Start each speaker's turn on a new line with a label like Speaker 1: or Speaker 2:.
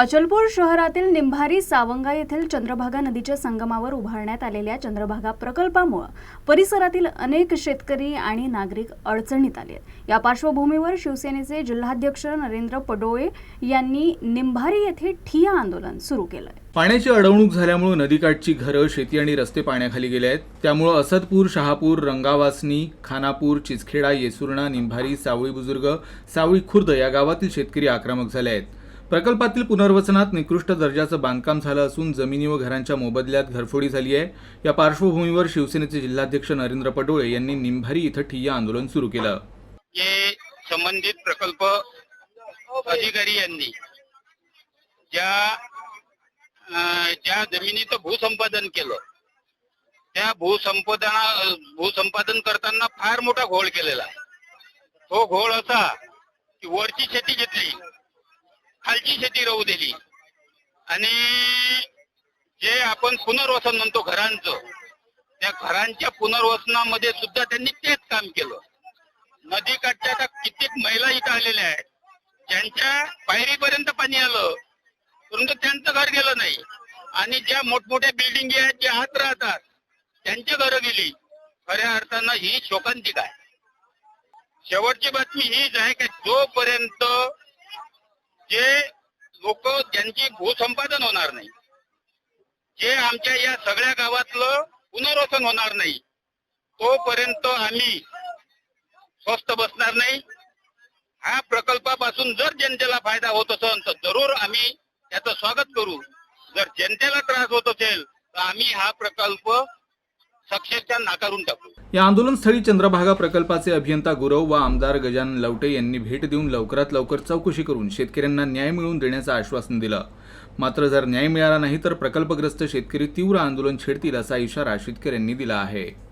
Speaker 1: अचलपूर शहरातील निंभारी सावंगा येथील चंद्रभागा नदीच्या संगमावर उभारण्यात आलेल्या चंद्रभागा प्रकल्पामुळे परिसरातील अनेक शेतकरी आणि नागरिक अडचणीत आले आहेत. या पार्श्वभूमीवर शिवसेनेचे जिल्हाध्यक्ष नरेंद्र पडोळे यांनी निंभारी येथे ठिया आंदोलन सुरू केलं आहे
Speaker 2: पाण्याची अडवणूक झाल्यामुळे नदीकाठची घरं शेती आणि रस्ते पाण्याखाली गेले आहेत. त्यामुळं असदपूर शहापूर रंगावासनी खानापूर चिचखेडा येसुर्णा निंभारी सावळी बुजुर्ग सावळी खुर्द या गावातील शेतकरी आक्रमक झाले आहेत. प्रकल्पातील पुनर्वसनात निकृष्ट दर्जाचं बांधकाम झालं असून जमिनी व घरांच्या मोबदल्यात घरफोडी झाली आहे. या पार्श्वभूमीवर शिवसेनेचे जिल्हाध्यक्ष नरेंद्र पटोळे यांनी निंभारी इथं ठिय्या आंदोलन सुरू केलं.
Speaker 3: हे संबंधित प्रकल्प अधिकारी यांनी ज्या ज्या जमिनीचं भूसंपादन केलं त्या भूसंपादना भूसंपादन करताना फार मोठा घोळ केलेला तो घोळ असा की वरची शेती घेतली खालची शेती राहू दिली. आणि जे आपण पुनर्वसन म्हणतो घरांचं त्या घरांच्या पुनर्वसनामध्ये सुद्धा त्यांनी तेच काम केलं. नदीकाठच्या आता कित्येक महिला इथं आलेल्या आहेत. ज्यांच्या पायरीपर्यंत पाणी आलं परंतु त्यांचं घर गेलं नाही. आणि ज्या मोठमोठ्या बिल्डिंगी आहेत जे आत राहतात त्यांची घरं गेली. खऱ्या अर्थानं ही शोकांतिक आहे. शेवटची बातमी हीच आहे की जोपर्यंत जे लोक ज्यांची भूसंपादन होणार नाही जे आमच्या या सगळ्या गावातलं पुनर्वसन होणार नाही तोपर्यंत आम्ही स्वस्त बसणार नाही. ह्या प्रकल्पापासून जर जनतेला फायदा होत असेल तर जरूर आम्ही त्याचं स्वागत करू. जर जनतेला त्रास होत असेल तर आम्ही हा प्रकल्प सक्सेसच्या नाकारून टाकू.
Speaker 2: या आंदोलनस्थळी चंद्रभागा प्रकल्पाचे अभियंता गुरव व आमदार गजानन लवटे यांनी भेट देऊन लवकरात लवकर चौकशी करून शेतकऱ्यांना न्याय मिळवून देण्याचं आश्वासन दिलं. मात्र जर न्याय मिळाला नाही तर प्रकल्पग्रस्त शेतकरी तीव्र आंदोलन छेडतील असा इशारा शेतकऱ्यांनी दिला आहे.